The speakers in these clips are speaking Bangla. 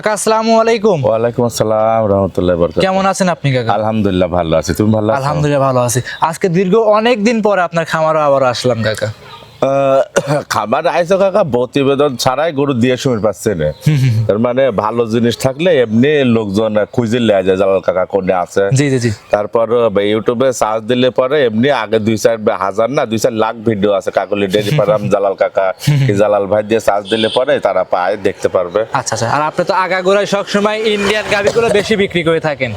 কাকা আসসালামু আলাইকুম। ওয়ালাইকুম আসসালাম রহমতুল্লাহ বরকাত কেমন আছেন আপনি কাকা? আলহামদুলিল্লাহ ভালো আছি। তুমি ভালো আছো? আলহামদুলিল্লাহ ভালো আছি। আজকে দীর্ঘ অনেক দিন পরে আপনার খামারও আবার আসলাম কাকা। খাবার আইসো কাকা প্রতিবেদন ছাড়াই গরু দিয়ে সময় পাচ্ছে না। তার মানে ভালো জিনিস থাকলে এমনি লোকজন খুঁজে লেয়া যায় জালাল কাকা কোনে আছে। জি জি জি। তারপর ইউটিউবে সার্চ দিলে পরে এমনি আগে দুই চার হাজার না দুই চার লাখ ভিডিও আছে কাকলি ডেরি পারাম জালাল কাকা জালাল ভাই দিয়ে সার্চ দিলে পরে তারা পায় দেখতে পারবে। আচ্ছা আচ্ছা। আর আপনি তো আগাগোড়ায় সবসময় ইন্ডিয়ান গাভিগুলো বেশি বিক্রি করে থাকেন।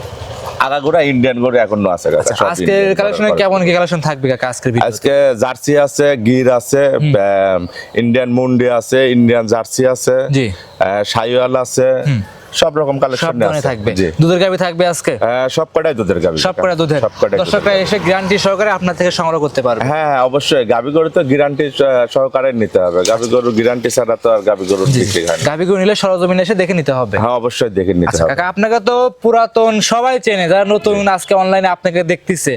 আগাগোড়া ইন্ডিয়ান গরু এখনও আছে আচ্ছা আজকের কালেকশনে কেমন কি কালেকশন থাকবে কাকা আজকের আজকে জার্সি আছে গির আছে ইন্ডিয়ান মুন্ডি আছে ইন্ডিয়ান জার্সি আছে জি। সাইওয়াল আছে সব রকম কালেকশন থাকবে। দুধের গাভি থাকবে আজকে? সব কটাই দুধের গাবি সব দুধের। দর্শকরা এসে গ্যারান্টি সহকারে আপনার থেকে সংগ্রহ করতে পারবে। হ্যাঁ হ্যাঁ, অবশ্যই। গাবি গরু তো গ্যারান্টি সহকারে নিতে হবে। গাবি গরু গ্যারান্টি ছাড়া তো আর গাবি গরু হয় না। গাভিগুলো নিলে সরজমিনে এসে দেখে নিতে হবে। হ্যাঁ অবশ্যই দেখে নিতে আচ্ছা হবে। কাকা আপনাকে তো পুরাতন সবাই চেনে যারা নতুন আজকে অনলাইনে আপনাকে দেখতেছে।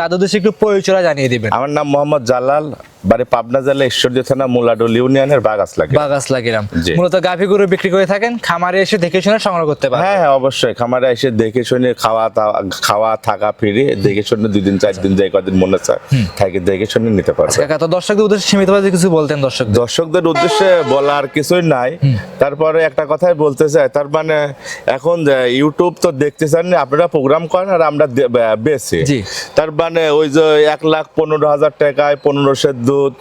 তাদের উদ্দেশ্যে একটু পরিচয় জানিয়ে দিবেন। আমার নাম মোহাম্মদ জালাল। বাড়ি পাবনা জেলা ঈশ্বরদী থানা মুলাডুল ইউনিয়নের বাগাস লাগে। বাগাস লাগিরাম জি। মূলত গাভি গরু বিক্রি করে থাকেন খামারে এসে দেখে শুনে সংগ্রহ করতে পারেন হ্যাঁ হ্যাঁ অবশ্যই। খামারে এসে দেখে শুনে খাওয়া খাওয়া থাকা ফিরে দেখে শুনে দুই দিন চার দিন যাই কদিন মনে চায় থাকে দেখে শুনে নিতে পারবে। কাকা তো দর্শকদের উদ্দেশ্যে সীমিতভাবে কিছু বলতেন দর্শক দর্শকদের উদ্দেশ্যে বলার কিছুই নাই। তারপরে একটা কথাই বলতে চাই তার মানে এখন ইউটিউব তো দেখতে চান না, আপনারা প্রোগ্রাম করেন আর আমরা দে- বে- বেচি। জি। তার মানে ওই যে এক লাখ পনেরো হাজার টাকায় পনেরোশের দুধ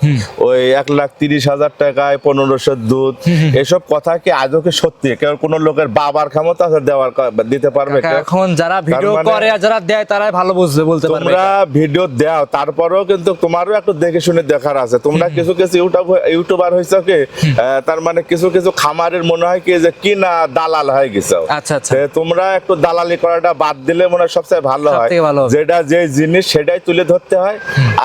ওই এক লাখ তিরিশ হাজার টাকায় পনেরোশের দুধ। এসব কথা কি আজও কি সত্যি? কেউ কোনো লোকের বাবার ক্ষমতা আছে দেওয়ার দিতে পারবে এখন যারা ভিডিও মানে- করে যারা দেয় তারাই ভালো বুঝবে বলতে পারবে তোমরা ভিডিও দাও তারপরেও কিন্তু তোমারও একটু দেখে শুনে দেখার আছে। তোমরা কিছু কিছু ইউটিউব ইউটিউবার হয়েছে কি? তার মানে কিছু কিছু খামারের মনে হয় কি যে কি না দালাল হয়ে গেছে? আচ্ছা আচ্ছা। তোমরা একটু দালালি করাটা বাদ দিলে মনে হয় সবচেয়ে ভালো হয়। যেটা যে জিনিস সেটাই তুলে ধরতে হয়।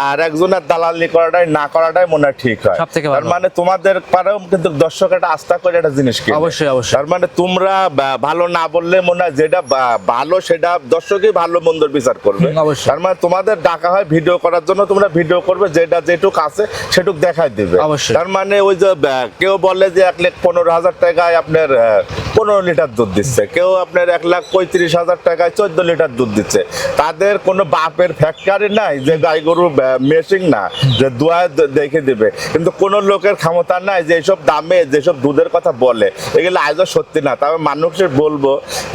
আর একজনের দালালি করাটাই না করাটাই মনে হয় ঠিক হয় তার মানে তোমাদের পারেও কিন্তু দর্শক একটা আস্থা করে একটা জিনিস কিনে। অবশ্যই, অবশ্যই। তার মানে তোমরা ভালো না বললে মনে হয় যেটা ভালো সেটা দর্শকই ভালো মন্দর বিচার করবে। তার মানে তোমাদের ডাকা হয় ভিডিও করার জন্য তোমরা ভিডিও করবে যেটা যেটুক আছে সেটুক দেখাই দিবে। তার মানে ওই যে কেউ বলে যে এক লাখ পনেরো হাজার টাকায় আপনার পনেরো লিটার দুধ দিচ্ছে কেউ আপনার এক লাখ পঁয়ত্রিশ হাজার টাকায় চোদ্দ লিটার দুধ দিচ্ছে তাদের কোনো বাপের ফ্যাক্টরি নাই যে গাই গরু মেশিন না যে দুয়া দেখে দিবে। কিন্তু কোনো লোকের ক্ষমতা নাই যে এইসব দামে যেসব দুধের কথা বলে। এগুলো আজও সত্যি না। তবে মানুষের বলব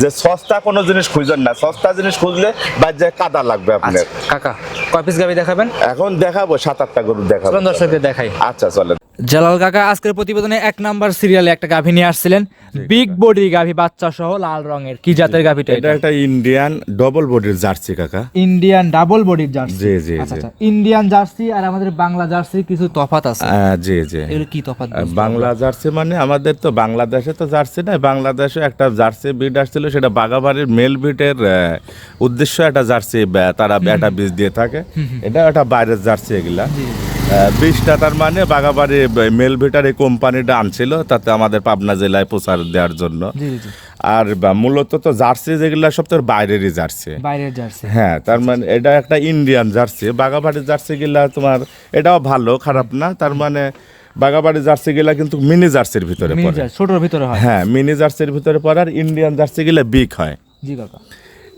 যে সস্তা কোনো জিনিস খুঁজেন না। সস্তা জিনিস খুঁজলে বাজে কাদা লাগবে আপনার। আচ্ছা কাকা কয় পিস গাভি দেখাবেন? এখন দেখাবো সাত আটটা গরু দেখাবো। দর্শকদের দেখাই। আচ্ছা চলেন। জালাল কাকা আজকের প্রতিবেদনে এক নাম্বার সিরিয়ালে একটা গাভি নিয়ে আসছিলেন। বিগ বডি গাভী বাচ্চা সহ লাল রঙের। কি জাতের গাভীটা এটা একটা ইন্ডিয়ান ডবল বডির জার্সি কাকা। ইন্ডিয়ান ডাবল বডির জার্সি জি, জি, আচ্ছা আচ্ছা। ইন্ডিয়ান জার্সি আর আমাদের বাংলা জার্সি কিছু তফাত আছে? জি জি। এগুলো কি তফাত বাংলা জার্সি মানে আমাদের তো বাংলাদেশে তো জার্সি নাই বাংলাদেশে একটা জার্সি ব্রিড আসছিল সেটা বাগাবাড়ির মেল ব্রিডের উদ্দেশ্য একটা জার্সি তারা একটা বীজ দিয়ে থাকে। এটা একটা বাইরের জার্সি এগুলা। আহ, বীজটা তার মানে বাগাবাড়ি মেল ভিটার এই কোম্পানিটা আনছিল তাতে আমাদের পাবনা জেলায় প্রচার দেওয়ার জন্য। আর মূলত তো জার্সি যেগুলা সব তো বাইরেরই জার্সি। বাইরের জার্সি। হ্যাঁ তার মানে এটা একটা ইন্ডিয়ান জার্সি। বাগাবাড়ির জার্সি গিলা তোমার এটাও ভালো খারাপ না তার মানে বাগাবাড়ির জার্সি গিলা কিন্তু মিনি জার্সির ভিতরে পড়ে। ছোটর ভিতরে হয়। হ্যাঁ মিনি জার্সির ভিতরে পড়ে আর ইন্ডিয়ান জার্সি গিলা বিগ হয়। জি কাকা।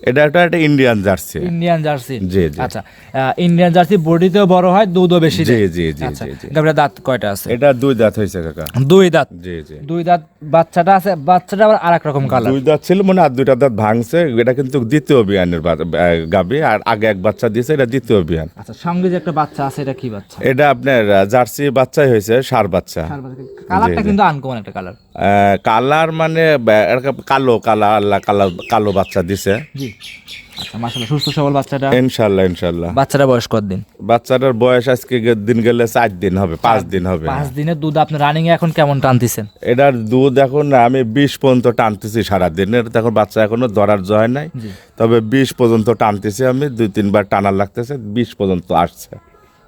এটা একটা একটা ইন্ডিয়ান জার্সি ইন্ডিয়ান জার্সি জি, জি। আচ্ছা ইন্ডিয়ান জার্সি বডিতেও বড় হয় দুধও বেশি জি। জি, জি, আচ্ছা জি, জি। দাঁত কয়টা আছে? এটা দুই দাঁত হয়েছে কাকা। দুই দাঁত? জি জি। দুই দাঁত বাচ্চাটা আছে বাচ্চাটা আবার আরেক রকম কালার দুই দাঁত ছিল মানে আর দুইটা দাঁত ভাঙছে এটা কিন্তু দ্বিতীয় বিয়ানের গাবি আর আগে এক বাচ্চা দিয়েছে এটা দ্বিতীয় বিয়ান। আচ্ছা সঙ্গে যে একটা বাচ্চা আছে এটা কি বাচ্চা? এটা আপনার জার্সি বাচ্চাই হয়েছে সার বাচ্চা। কালারটা কিন্তু আনকমন একটা কালার কালার মানে কালো কালা আল্লাহ কালো কালো বাচ্চা দিছে। আচ্ছা মাশাআল্লাহ সুস্থ সবল বাচ্চাটা? ইনশাল্লাহ ইনশাল্লাহ বাচ্চাটা বয়স কত দিন বাচ্চাটার বয়স আজকে দিন গেলে চার দিন হবে পাঁচ দিন হবে। পাঁচ দিনের দুধ আপনি রানিং এখন কেমন টানতেছেন? এটার দুধ এখন আমি বিশ পর্যন্ত টানতেছি সারাদিন। এর এখন বাচ্চা এখনও ধরার জয় নাই। তবে বিশ পর্যন্ত টানতেছি আমি দুই তিনবার টানার লাগতেছে বিশ পর্যন্ত আসছে।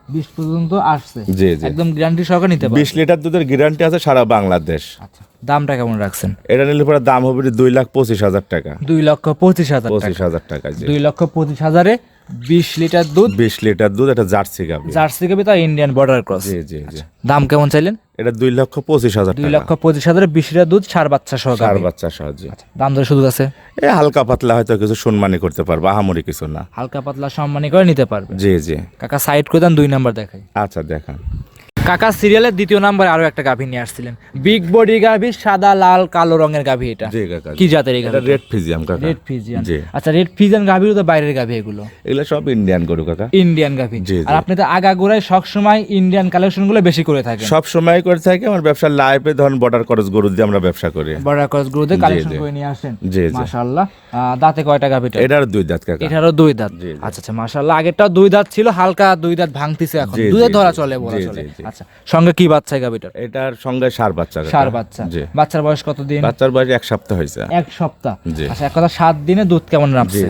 বিশ পর্যন্ত আসছে। জি, জি। একদম গ্যারান্টি সহকারে নিতে পারবে। বিশ লিটার দুধের গ্যারান্টি আছে সারা বাংলাদেশ। আচ্ছা দামটা কেমন রাখছেন? এটা নিলে পরে দাম হবে দুই লাখ পঁচিশ হাজার টাকা। দুই লক্ষ পঁচিশ হাজার টাকা। পঁচিশ হাজার টাকা জি। দুই লক্ষ পঁচিশ হাজারে বিশ লিটার দুধ। বিশ লিটার দুধ একটা জার্সি গাবি। জার্সি গাবি তা ইন্ডিয়ান বর্ডার ক্রস জি জি জি। দাম কেমন চাইলেন? এটা দুই লক্ষ পঁচিশ হাজার দুই লক্ষ পঁচিশ হাজারে বিশ লিটার দুধ সার বাচ্চা সহ চার বাচ্চা বাচ্চা সাহায্যে দাম ধরে শুধু আছে? এই হালকা পাতলা হয়তো কিছু সম্মানী করতে পারব আহামরি কিছু না। হালকা পাতলা সম্মানী করে নিতে পারবে। জি জি। কাকা সাইড করে দেন দুই নাম্বার দেখাই। আচ্ছা দেখান। কাকা সিরিয়ালের দ্বিতীয় নাম্বার আরও একটা গাভী নিয়ে আসছিলেন। বিগ বডি গাভী সাদা লাল কালো রঙের গাভী এটা। জি কাকা কি জাতের এই এটা গাভী রেড ফিজিয়াম কাকা। রেড ফিজিয়ান আচ্ছা রেড ফিজিয়ান গাভীর তো বাইরের গাভী এগুলো। এগুলো সব ইন্ডিয়ান গরু কাকা। ইন্ডিয়ান গাভী। আর আপনি তো আগাগোড়ায় সবসময় ইন্ডিয়ান কালেকশনগুলো বেশি করে থাকেন। সব সময় করে থাকি আমার ব্যবসা লাইফে ধরুন বর্ডার খরচ গরু দিয়ে আমরা ব্যবসা করি। বড় ক্রস গুলোতে কালেকশন করে নিয়ে আসেন। জি, জি। মাশাআল্লাহ। দাঁতে কয়টা গাভীটা এটারও দুই দাঁত কাকা। এটারও দুই দাঁত। আচ্ছা আচ্ছা মাশাআল্লাহ। আগেরটাও দুই দাঁত ছিল হালকা দুই দাঁত ভাঙতিছে এখন। দুধে ধরা চলে বলা চলে। জি। আচ্ছা সঙ্গে কি বাচ্চা এটার সঙ্গে সার বাচ্চা। সার বাচ্চা। বাচ্চার বয়স কতদিন বাচ্চার বয়স এক সপ্তাহ হয়েছে। এক সপ্তাহ। আচ্ছা এক কথা সাত দিনে দুধ কেমন নামছে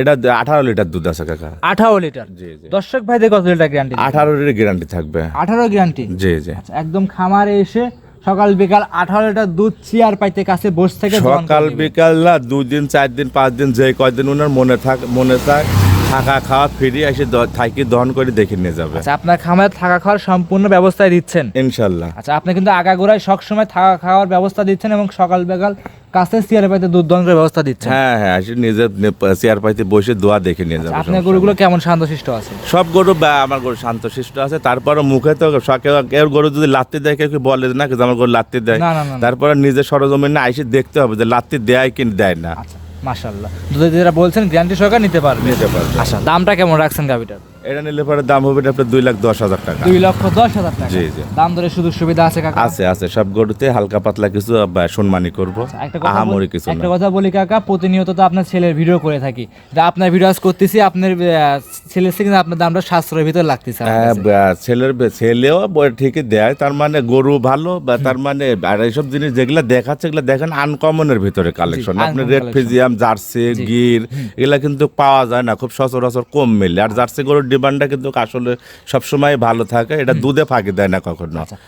এটা আঠারো লিটার দুধ আছে কাকা। আঠারো লিটার? দর্শক ভাইদের কত লিটার গ্যারান্টি আঠারোর গ্যারান্টি থাকবে। আঠারো গ্যারান্টি জি জি। আচ্ছা একদম খামারে এসে সকাল বিকাল আঠারো লিটার দুধ চেয়ার পাইতে কাছে বসে থেকে সকাল বিকাল না দুই দিন চার দিন পাঁচ দিন যে কয়দিন ওনার মনে থাক মনে থাক থাকা খাওয়া ফিরে এসে থাকি দহন করে দেখে নিয়ে যাবে। আচ্ছা আপনার খামারে থাকা খাওয়ার সম্পূর্ণ ব্যবস্থায় দিচ্ছেন? ইনশাল্লাহ। আচ্ছা আপনি কিন্তু আগাগোড়ায় সবসময় থাকা খাওয়ার ব্যবস্থা দিচ্ছেন এবং সকাল বিকাল কাছে চেয়ারে পাইতে দুধ দহন করার ব্যবস্থা দিচ্ছেন। হ্যাঁ হ্যাঁ এসে নিজের চেয়ার পাইতে বসে দোয়া দেখে নিয়ে যাবে আচ্ছা, আপনার গরুগুলো কেমন শান্ত শান্তশিষ্ট আছে? সব গরু বা আমার গরু শান্ত শান্তশিষ্ট আছে তারপরে মুখে তো কেউ গরু যদি লাত্তি দেয় কেউ বলে যে না কিন্তু আমার গরু লাত্তি দেয়? না, না, না, না। তারপরে নিজের সরজমিনে আইসে দেখতে হবে যে লাত্তি দেয় কি দেয় না। আচ্ছা। মাশাল্লাহ দুধের যেটা বলছেন গ্যারান্টি সহকারে নিতে পারবে। নিতে পারবে। আচ্ছা দামটা কেমন রাখছেন গাভিটার? এটা নিলে পরে দাম হবে আপনার দুই লাখ দশ হাজার টাকা। দুই লক্ষ দশ হাজার টাকা। জি, জি। দাম ধরে সুযোগ সুবিধা আছে কাকা? আছে আছে সব গরুতে হালকা পাতলা কিছু সম্মানী করব। আচ্ছা, একটা কথা আহামরি কিছু না। একটা কথা বলি কাকা প্রতিনিয়ত তো আপনার ছেলের ভিডিও করে থাকি। তা আপনার ভিডিও আজ করতেছি আপনার আহ, ছেলের থেকে কিন্তু আপনার দামটা সাশ্রয়ের ভিতর লাগতেছে আমার হ্যাঁ, কাছে। বা- ছেলের বে- ছেলেও বই ঠিকই দেয় তার মানে গরু ভালো বা তার মানে আর এইসব জিনিস যেগুলা দেখাচ্ছে এগুলো দেখেন আনকমনের ভিতরে কালেকশন আপনি uncommon red collection। Friesian Jersey Gir এগুলা কিন্তু পাওয়া যায় না খুব সচরাচর কম মিলে। আর জার্সি গরুর ডিমান্ডটা কিন্তু আসলে সবসময় ভালো থাকে। এটা দুধে ফাঁকি দেয় না কখনো। আচ্ছা,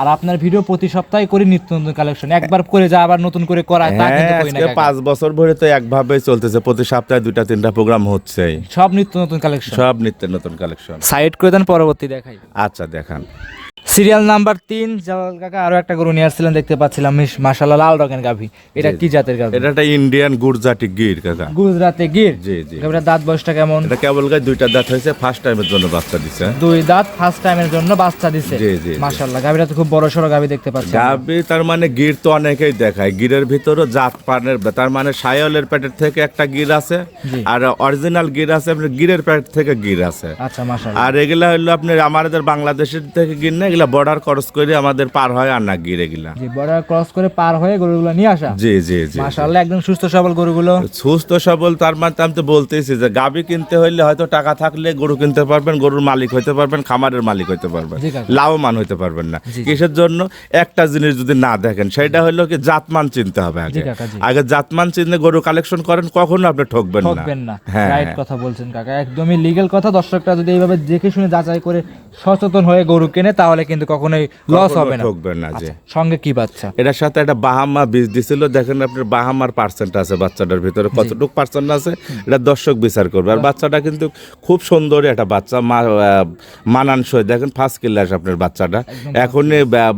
আর আপনার ভিডিও প্রতি সপ্তাহে করি নিত্য নতুন কালেকশন একবার করে যা আবার নতুন করে করা তা হ্যাঁ কিন্তু করি না আজকে কাকা। পাঁচ বছর ধরে তো একভাবেই চলতেছে। প্রতি সপ্তাহে দুইটা তিনটা প্রোগ্রাম হচ্ছে। সব নিত্য নতুন কালেকশন সব নিত্য নতুন কালেকশন সাইড করে দেন পরবর্তী দেখাই। আচ্ছা দেখান। সিরিয়াল নাম্বার তিন। জালাল কাকা আরও একটা গরু নিয়ে আসছিলেন দেখতে পাচ্ছিলাম। মিশ- মাশাআল্লাহ লাল রঙের গাভী। এটা কি জাতের গাভী? এটা একটা ইন্ডিয়ান গুজরাটি গির কাকা। গুজরাতে গির? জি জি। দাঁত বয়সটা কেমন? এটা কেবল গায়ে দুইটা দাঁত হয়েছে ফার্স্ট টাইমের জন্য বাচ্চা দিছে। দুই দাঁত ফার্স্ট টাইমের জন্য বাচ্চা দিছে। জি, জি, গাভীটা তো খুব বড় সড়ো গাভী দেখতে পাচ্ছি গাবি তার মানে গির তো অনেকেই দেখায়। গিরের ভিতরও জাত পানের তার মানে সায়লের পেটের থেকে একটা গির আছে আর অরিজিনাল গির আছে আপনার গিরের পেট থেকে গির আছে। আচ্ছা মাশাআল্লাহ। আর এগুলা হলো আপনার আমাদের বাংলাদেশের থেকে গির না এগুলা বর্ডার ক্রস করে আমাদের পার হয় আর না গির এগুলা জি বর্ডার ক্রস করে পার হয়ে গরুগুলো নিয়ে আসা? জি জি জি মাশাআল্লাহ একদম সুস্থ সবল গরুগুলো। সুস্থ সবল তার মানে আমি তো বলতেইছি যে গাবি কিনতে হইলে হয়তো টাকা থাকলে গরু কিনতে পারবেন গরুর মালিক হইতে পারবেন খামারের মালিক হইতে পারবেন। লাভবান হইতে পারবেন না। কিসের জন্য? একটা জিনিস যদি না দেখেন সেটা হলো কি জাতমান চিনতে হবে আগে। আগে জাতমান চিনতে গরু কালেকশন করেন কখনো আপনি ঠকবেন না। ঠকবেন না। হ্যাঁ রাইট হ্যাঁ। কথা বলছেন কাকা। একদমই লিগেল কথা দর্শকরা যদি এইভাবে দেখে শুনে যাচাই করে সচেতন হয়ে গরু কেনে তাহলে কিন্তু কখনোই লস হবে না। ঠকবেন না যে। আচ্ছা, সঙ্গে কি বাচ্চা? এটার সাথে একটা বাহামা বীজ দিছিল দেখেন আপনার বাহামার পার্সেন্ট আছে বাচ্চাটার ভিতরে কতটুকু পার্সেন্ট আছে এটা দর্শক বিচার করবে। আর বাচ্চাটা কিন্তু খুব সুন্দর একটা বাচ্চা মানানসই। দেখেন ফার্স্ট ক্লাস আপনার বাচ্চাটা। এখন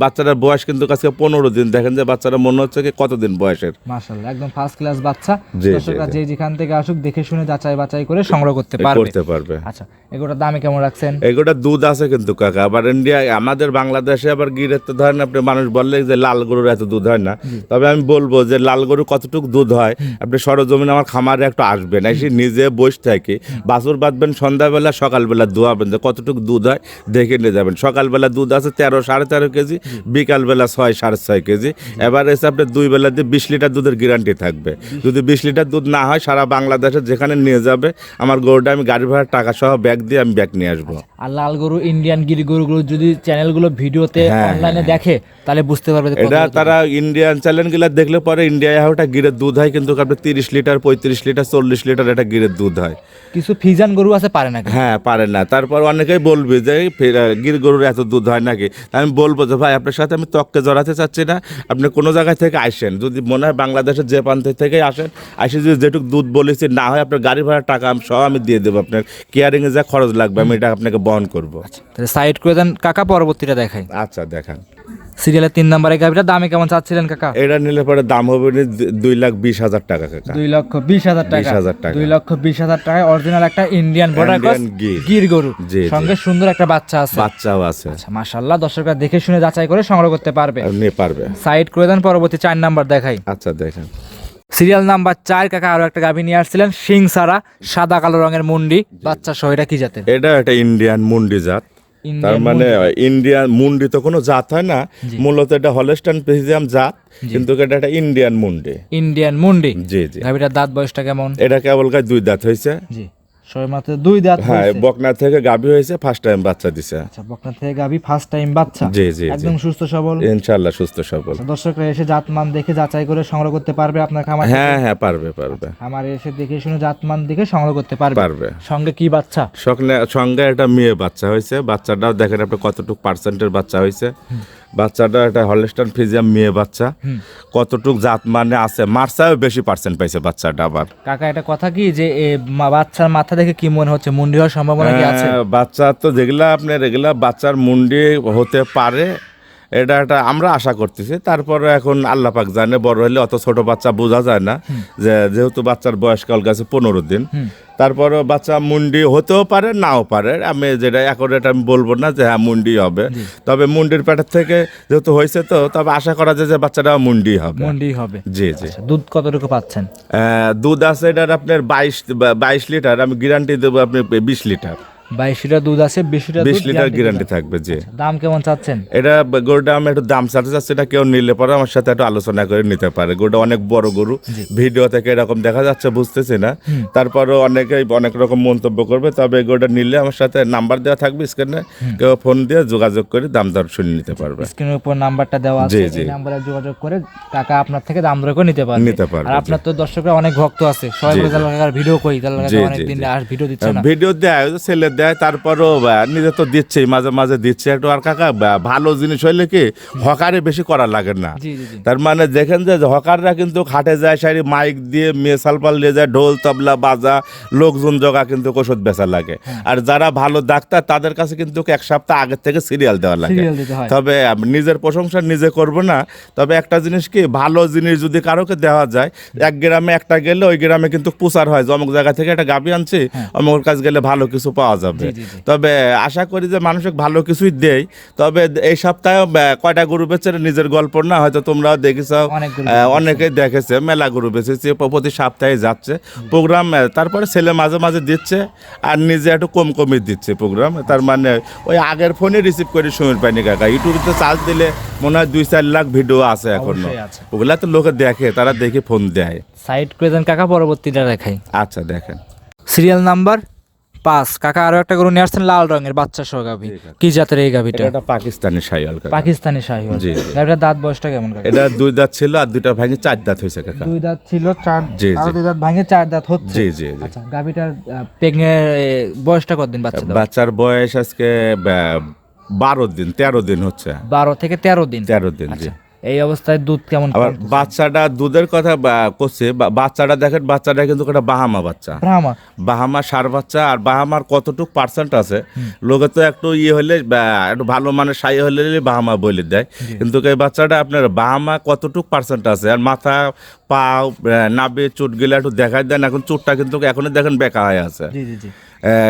বাচ্চাটার বয়স কিন্তু কাছে পনেরো দিন। দেখেন যে বাচ্চাটা মনে হচ্ছে কি কতদিন বয়সের। মাশাআল্লাহ একদম ফার্স্ট ক্লাস বাচ্চা। দর্শকরা যে যেখান থেকে আসুক দেখে শুনে যাচাই বাছাই করে সংগ্রহ করতে পারবে। করতে পারবে। আচ্ছা এগুলোর দামে কেমন রাখছেন? এগুলো দুধ আছে কিন্তু কাকা। আবার ইন্ডিয়া আমাদের বাংলাদেশে আবার গিরের তো ধরেন আপনি মানুষ বললে যে লাল গরুর এত দুধ হয় না। তবে আমি বলব যে লাল গরু কতটুকু দুধ হয় আপনি সরজমিন আমার খামারে একটু আসবেন এসে নিজে বসে থাকি বাছুর বাঁধবেন সন্ধ্যাবেলা সকালবেলা দোয়াবেন যে কতটুকু দুধ হয় দেখে নিয়ে যাবেন। সকালবেলা দুধ আছে তেরো সাড়ে তেরো কেজি বিকালবেলা ছয় সাড়ে ছয় কেজি। এবার এসে আপনার দুই বেলা দিয়ে বিশ লিটার দুধের গ্যারান্টি থাকবে। যদি বিশ লিটার দুধ না হয় সারা বাংলাদেশে যেখানে নিয়ে যাবে আমার গরুটা আমি গাড়ি ভাড়ার টাকা সহ ব্যাগ দিয়ে আমি ব্যাগ নিয়ে আসব। আর লাল গরু ইন্ডিয়ান গিরি গরুগুলো যদি চ্যানেল যেগুলো ভিডিওতে হ্যাঁ, অনলাইনে দেখে তাহলে বুঝতে পারবে এটা তারা ইন্ডিয়ান চ্যানেলগুলা দেখলে পরে ইন্ডিয়ায় ওটা গিরের দুধ হয় কিন্তু আপনার তিরিশ লিটার পঁয়ত্রিশ লিটার চল্লিশ লিটার এটা গিরের দুধ হয়। কিছু ফিজান গরু আছে পারে না হ্যাঁ পারে না। তারপর অনেকেই বলবে যে গির গরুর এত দুধ হয় নাকি? আমি বলব যে ভাই আপনার সাথে আমি তককে জড়াতে চাচ্ছি না। আপনি কোনো জায়গা থেকে আসেন যদি মনে হয় বাংলাদেশের যে প্রান্ত থেকে আসেন আসে যদি যেটুকু দুধ বলেছি না হয় আপনার গাড়ি ভাড়ার টাকা আমি সহ আমি দিয়ে দেবো। আপনার কেয়ারিংয়ে যা খরচ লাগবে আমি এটা আপনাকে বহন করব। তাহলে সাইড করে দেন কাকা পরবর্তীটা দেখাই। আচ্ছা দেখান। সিরিয়ালের তিন নম্বরে গাভিটা দামে কেমন চাচ্ছিলেন কাকা? এটা নিলে পরে দাম হবে দুই লাখ বিশ হাজার টাকা কাকা। দুই লক্ষ বিশ হাজার টাকা। 20,000 টাকা। দুই লক্ষ বিশ হাজার টাকায় অরিজিনাল একটা Indian border cross Gir. Gir. সঙ্গে সুন্দর একটা বাচ্চা আছে। বাচ্চাও আছে। আচ্ছা মাশাল্লাহ দর্শকরা দেখে শুনে যাচাই করে সংগ্রহ করতে পারবে। নিয়ে পারবে। সাইড করে দেন পরবর্তী চার নাম্বার দেখাই। আচ্ছা দেখেন। সিরিয়াল নাম্বার চার কাকা আরও একটা গাভী নিয়ে আসছিলেন সিং সারা সাদা কালো রঙের মুন্ডি। বাচ্চা সহ এটা কি জাতের? এটা একটা ইন্ডিয়ান মুন্ডি জাত। তার মানে ইন্ডিয়ান মুন্ডি তো কোনো জাত হয় না। মূলত এটা হলেস্টান প্রেসিডিয়াম জাত কিন্তু এটা একটা ইন্ডিয়ান মুন্ডি। ইন্ডিয়ান মুন্ডি। জি জি। এটা দাঁত বয়সটা কেমন? এটা কেবল দুই দাঁত হয়েছে। জি। সবে মাত্র দুই দাঁত হ্যাঁ বকনা থেকে গাভী হয়েছে ফার্স্ট টাইম বাচ্চা দিছে। আচ্ছা বকনা থেকে গাভী ফার্স্ট টাইম বাচ্চা। জি জি একদম সুস্থ সবল। ইনশাল্লাহ সুস্থ সবল। দর্শকরা এসে জাতমান দেখে যাচাই করে সংগ্রহ করতে পারবে আপনার খামার হ্যাঁ হ্যাঁ পারবে পারবে। আমার এসে দেখে শুনে জাতমান দেখে সংগ্রহ করতে পারবে। পারবে। সঙ্গে কি বাচ্চা? সঙ্গে সঙ্গে একটা মেয়ে বাচ্চা হয়েছে। বাচ্চাটাও দেখেন আপনি কতটুকু পার্সেন্টের বাচ্চা হয়েছে। বাচ্চাটা একটা হলস্টান ফিজিয়াম মেয়ে বাচ্চা। কতটুক জাত মানে আছে মার্সাও বেশি পার্সেন্ট পাইছে বাচ্চাটা আবার। কাকা এটা কথা কি যে বাচ্চার মাথা দেখে কি মনে হচ্ছে? মুন্ডি হওয়ার সম্ভাবনা কি আছে? হ্যাঁ, বাচ্চা তো যেগুলা আপনার এগুলা বাচ্চার মুন্ডি হতে পারে এটা একটা আমরা আশা করতেছি। তারপরে এখন আল্লাহ পাক জানে বড় হলে অত ছোট বাচ্চা বোঝা যায় না যে যেহেতু বাচ্চার বয়সকাল গেছে পনেরো দিন। তারপরে বাচ্চা মুন্ডি হতেও পারে নাও পারে। আমি যেটা এখন এটা আমি বলব না যে হ্যাঁ মুন্ডি হবে। তবে মুন্ডির পেটের থেকে যেহেতু হয়েছে তো তবে আশা করা যায় যে বাচ্চাটা মুন্ডি হবে। মুন্ডি হবে। জি জি। আচ্ছা, দুধ কতটুকু পাচ্ছেন? দুধ আছে এটার আপনার বাইশ বাইশ লিটার আমি গ্যারান্টি দেবো আপনি বিশ লিটার। দুধ আছে বিশ লিটার বিশ লিটার গ্যারান্টি থাকবে জি। দাম কেমন চাচ্ছেন? এটা গরুটা আমি একটু দাম চাতে চাচ্ছি এটা কেউ নিলে পরে আমার সাথে একটু আলোচনা করে নিতে পারে। গরুটা অনেক বড় গরু ভিডিও থেকে এরকম দেখা যাচ্ছে বুঝতেছি না। অনেকেই অনেক রকম মন্তব্য করবে তবে গরুটা নিলে আমার সাথে নাম্বার দেওয়া থাকবে স্ক্রিনে। কেউ ফোন দিয়ে যোগাযোগ করে দাম দর শুনে নিতে পারবে। স্ক্রিনের উপর নাম্বারটা দেওয়া আছে। এই নাম্বারে যোগাযোগ করে টাকা আপনার থেকে দাম দর করে নিতে পারবে। নিতে পারবে, আর আপনার তো দর্শকরা অনেক ভক্ত আছে সবাই কাকার ভিডিও কাকা অনেক দিন আর ভিডিও দিচ্ছে না। ভিডিও দেয় ছেলে দেয় তারপরও নিজে তো দিচ্ছেই মাঝে মাঝে দিচ্ছে। একটু আর কাকা ভালো জিনিস হইলে কি হকারে বেশি করা লাগে না। তার মানে দেখেন যে হকাররা কিন্তু খাটে যায় সারি মাইক দিয়ে মেয়ে সালপাল নিয়ে যায় ঢোল তবলা বাজা লোকজন জগা কিন্তু ওষুধ বেচা লাগে। হ্যাঁ। আর যারা ভালো ডাক্তার তাদের কাছে কিন্তু এক সপ্তাহ আগের থেকে সিরিয়াল দেওয়া লাগে। হয়। তবে নিজের প্রশংসা নিজে করব না। তবে একটা জিনিস কি ভালো জিনিস যদি কারোকে দেওয়া যায় এক গ্রামে একটা গেলে ওই গ্রামে কিন্তু প্রচার হয় যে অমুক জায়গা থেকে একটা গাবি আনছি অমুক কাজ গেলে ভালো কিছু পাওয়া যাবে। তবে আশা করি যে মানুষকে ভালো কিছুই দেয়। তবে এই সপ্তাহে কয়টা গরু বেচে নিজের গল্প না? হয়তো তোমরাও দেখেছ অনেক দেখেছে মেলা গরু বেচেছে প্রতি সপ্তাহে যাচ্ছে। প্রোগ্রাম তারপরে ছেলে মাঝে মাঝে দিচ্ছে আর নিজে একটু কম কমই দিচ্ছে প্রোগ্রাম। তার মানে ওই আগের ফোনে রিসিভ করে সময় পাইনি কাকা। ইউটিউবে চার্জ দিলে মনে হয় দুই চার লাখ ভিডিও আছে এখনও। ওগুলা তো লোকে দেখে তারা দেখে ফোন দেয়। সাইড করে দেন কাকা পরবর্তীটা দেখাই। আচ্ছা দেখেন। সিরিয়াল নাম্বার পাঁচ। কাকা আরও একটা গরু নিয়ে আসছেন লাল রঙের বাচ্চা সহ গাভী। কি জাতের এই গাভীটা? এটা পাকিস্তানি সাইয়াল কাকা। পাকিস্তানি শাহি জি। গাভীটার দাঁত বয়সটা কেমন কাকা? এটা দুই দাঁত ছিল আর দুইটা ভাঙে চার দাঁত হয়েছে কাকা। দুই দাঁত ছিল চার জি, আরও। দুই দাঁত ভাঙে চার দাঁত হচ্ছে। জি জি আচ্ছা গাভীটার প্রেগনে বয়সটা কতদিন বাচ্চা বাচ্চার বয়স আজকে বারো দিন তেরো দিন হচ্ছে। বারো থেকে তেরো দিন। তেরো দিন জি। এই অবস্থায় দুধ কেমন আবার বাচ্চাটা দুধের কথা করছে বাচ্চাটা দেখেন বাচ্চাটা কিন্তু একটা বাহামা বাচ্চা। বাহামা? সার বাচ্চা আর বাহামার কতটুক পার্সেন্ট আছে লোকে তো একটু ইয়ে হলে একটু ভালো মানের সাই হলে বাহামা বলে দেয়। কিন্তু এই বাচ্চাটা আপনার বাহামা কতটুক পার্সেন্ট আছে? আর মাথা পা নাবে চুট গেলে একটু দেখাই দেন এখন চুটটা কিন্তু এখনই দেখেন বেকা হয়ে আছে।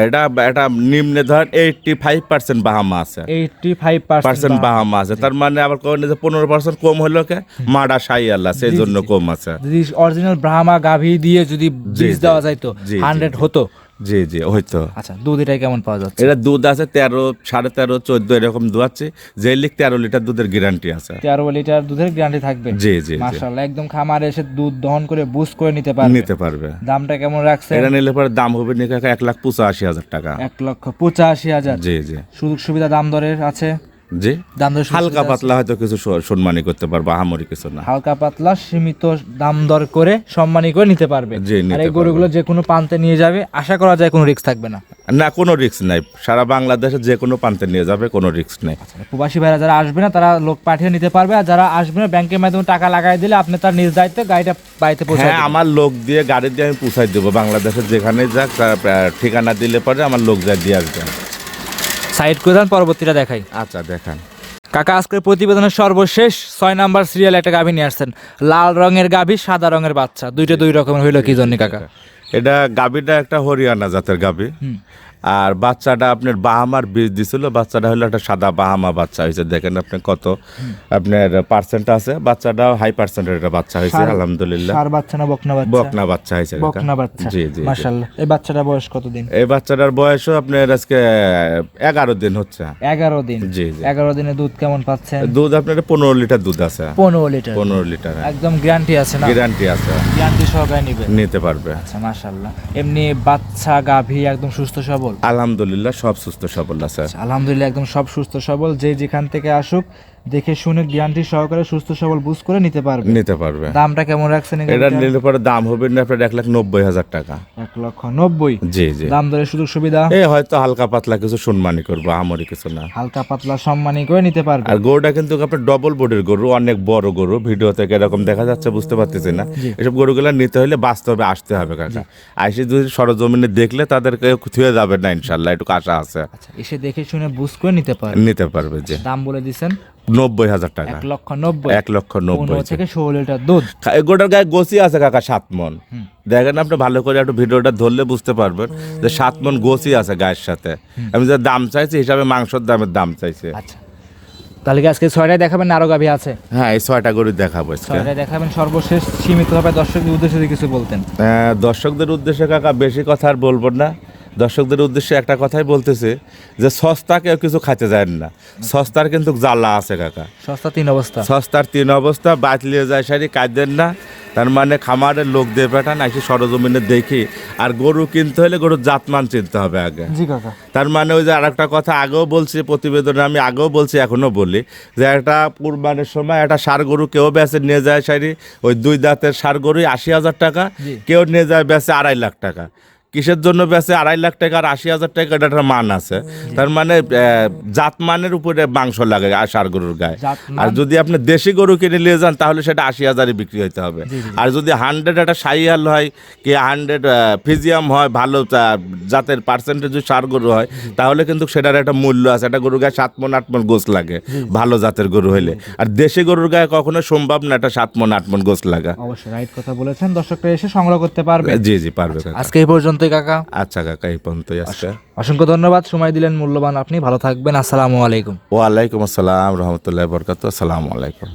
এটা এটা নিম্নে ধরেন এইটটি ফাইভ পার্সেন্ট বাহামা আছে। এইটটি ফাইভ পার্সেন্ট বাহামা আছে। তার মানে আবার কোন যে পনেরো পার্সেন্ট কম হলো কে? মাডা সাই আল্লাহ সেই জন্য কম আছে। যদি অরিজিনাল ব্রাহ্মা গাভী দিয়ে যদি বীজ দেওয়া জি, জি, হান্ড্রেড হতো। জি জি হয়তো। আচ্ছা দুধ এটা কেমন পাওয়া যাচ্ছে? এটা দুধ আছে তেরো সাড়ে তেরো চোদ্দ এরকম দুয়াচ্ছে যে লিখ তেরো লিটার দুধের গ্যারান্টি আছে। তেরো লিটার দুধের গ্যারান্টি থাকবে? জি জি জি। মাশাআল্লাহ একদম খামারে এসে দুধ দহন করে বুস করে নিতে পারবে। নিতে পারবে। দামটা কেমন রাখছে এটা নিলে পরে দাম হবে নাকি এক লাখ পঁচাশি হাজার টাকা। এক লক্ষ পঁচাশি হাজার। জি জি। সুযোগ সুবিধা দাম দরের আছে? দর হালকা পাতলা হয়তো কিছু সম্মানী করতে পারব আহামরি কিছু না। হালকা পাতলা সীমিত দাম দর করে সম্মানী করে নিতে পারবে। আর এই গরুগুলো যে কোনো প্রান্তে নিয়ে যাবে আশা করা যায় কোনো রিস্ক থাকবে না। না কোনো রিস্ক নাই। সারা বাংলাদেশে যে কোনো প্রান্তে নিয়ে যাবে কোনো রিস্ক নেই। প্রবাসী ভাইরা যারা আসবে না তারা লোক পাঠিয়ে নিতে পারবে আর যারা আসবে না ব্যাংকের মাধ্যমে টাকা লাগাই দিলে আপনি তার নিজ দায়িত্বে গাড়িটা বাড়িতে পৌঁছে হ্যাঁ আমার লোক দিয়ে গাড়ি দিয়ে আমি পুষাই দেবো। বাংলাদেশের যেখানে যাক তার ঠিকানা দিলে পরে আমার লোক যায় দিয়ে আসবে। সাইড করে দেন পরবর্তীটা দেখাই। আচ্ছা দেখান। কাকা আজকের প্রতিবেদনের সর্বশেষ ছয় নাম্বার সিরিয়াল একটা গাভী নিয়ে আসছেন। লাল রঙের গাভী সাদা রঙের বাচ্চা। দুইটা দুই রকমের হইল কি জন্য কাকা? এটা গাভীটা একটা হরিয়ানা জাতের গাবি আর বাচ্চাটা আপনার বাহামার বীজ দিছিল বাচ্চাটা হলো একটা সাদা বাহামা বাচ্চা হয়েছে। দেখেন আপনি কত আপনার পার্সেন্ট আছে। বাচ্চাটা হাই পার্সেন্টের একটা বাচ্চা হয়েছে আলহামদুলিল্লাহ। সার বাচ্চা না বকনা বাচ্চা? বকনা বাচ্চা হয়েছে বকনা বাচ্চা জি জি। মাশাআল্লাহ। এই বাচ্চাটা বয়স কতদিন? এই বাচ্চাটার বয়সও আপনার আজকে এগারো দিন হচ্ছে। এগারো দিন। জি জি। এগারো দিনে দুধ কেমন পাচ্ছেন? দুধ আপনার পনেরো লিটার দুধ আছে। পনেরো লিটার। পনেরো লিটার। একদম গ্যারান্টি আছে না? গ্যারান্টি আছে। গ্যারান্টি সহকারে নিবে। নিতে পারবে। আচ্ছা মাশাআল্লাহ। এমনি বাচ্চা গাভী একদম সুস্থ সবল? আলহামদুলিল্লাহ সব সুস্থ সবল আছে আচ্ছা, আলহামদুলিল্লাহ একদম সব সুস্থ সবল যে যেখান থেকে আসুক দেখে শুনে গ্যারান্টি সহকারে সুস্থ সবল বুঝ করে নিতে পারবে। নিতে পারবে। দামটা কেমন রাখছেন এটা নিলে পরে দাম হবে না আপনার এক লাখ নব্বই হাজার টাকা। এক লক্ষ নব্বই। জি জি। দাম দরের সুযোগ সুবিধা? এ হয়তো হালকা পাতলা কিছু সম্মানই করব আমরি কিছু না। হালকা পাতলা সম্মানী করে নিতে পারবে। আর গরুটা কিন্তু আপনার ডবল বডির গরু অনেক বড় গরু ভিডিও থেকে এরকম দেখা যাচ্ছে বুঝতে পারতেছি না। এসব গরুগুলো নিতে হলে বাস্তবে আসতে হবে কাকা। আইসে যদি সরজমিনে দেখলে তাদেরকে থুয়ে যাবে না ইনশাল্লাহ একটু আশা আছে। আচ্ছা এসে দেখে শুনে বুঝ করে নিতে পারবে। নিতে পারবে যে দাম বলে দিছেন? নব্বই হাজার টাকা। এক লক্ষ নব্বই। এক লক্ষ নব্বই থেকে ষোলো লিটার দুধ। গোটার গায়ে গোসি আছে কাকা সাত মন। দেখেন আপনি ভালো করে একটু ভিডিওটা ধরলে বুঝতে পারবেন যে সাত মন গোসি আছে গায়ের সাথে। আমি যে দাম চাইছি হিসাবে মাংসের দামের দাম চাইছে। আচ্ছা। তাহলে কি আজকে ছয়টায় দেখাবেন আরও গাভী আছে? হ্যাঁ এই ছয়টা গরু দেখাবো ছয়টায় দেখাবেন সর্বশেষ সীমিতভাবে দর্শকদের উদ্দেশ্যে কিছু বলতেন। আহ, দর্শকদের উদ্দেশ্যে কাকা বেশি কথা আর বলব না। দর্শকদের উদ্দেশ্যে একটা কথাই বলতেছে যে সস্তা কেউ কিছু খাইতে যায় না। সস্তার কিন্তু জ্বালা আছে কাকা। সস্তা তিন অবস্থা। সস্তার তিন অবস্থা বাতলিয়ে যায় সারি কাঁদেন না। তার মানে খামারের লোক দিয়ে পাঠান এসে সরজমিনে দেখি। আর গরু কিনতে হলে গরুর জাতমান চিনতে হবে আগে। জি কাকা। তার মানে ওই যে আরেকটা কথা আগেও বলছি প্রতিবেদনে আমি আগেও বলছি এখনও বলি যে একটা কুরবানের সময় একটা সার গরু কেউ বেচে নিয়ে যায় সারি ওই দুই দাঁতের সার গরুই আশি হাজার টাকা কেউ নিয়ে যায় বেচে আড়াই লাখ টাকা। কিসের জন্য বেচে? আড়াই লাখ টাকা আর আশি হাজার টাকা এটা একটা মান আছে। তার মানে আহ, জাতমানের উপরে মাংস লাগে আর সার গরুর গায়ে। আর যদি আপনি দেশি গরু কিনে নিয়ে যান তাহলে সেটা আশি হাজারে বিক্রি হতে হবে। আর যদি হান্ড্রেড একটা সাইয়াল হয় কি হান্ড্রেড ফিজিয়াম হয় ভালো জাতের পার্সেন্টেজ যদি সার গরু হয় তাহলে কিন্তু সেটার একটা মূল্য আছে। একটা গরুর গায়ে সাত মন আট মন গোস লাগে ভালো জাতের গরু হলে আর দেশি গরুর গায়ে কখনো সম্ভব না একটা সাত মন আট মন গোস লাগা। অবশ্যই রাইট কথা বলেছেন। দর্শকরা এসে সংগ্রহ করতে পারবে। জি জি পারবে কাকা আজকে এই পর্যন্তই কাকা। আচ্ছা কাকা এই পর্যন্তই আজকে। অসংখ্য ধন্যবাদ। সময় দিলেন মূল্যবান। আপনি ভালো থাকবেন। আসসালামু আলাইকুম। ওয়ালাইকুম আসসালাম রহমতুল্লাহ বরকাত আসসালামু আলাইকুম।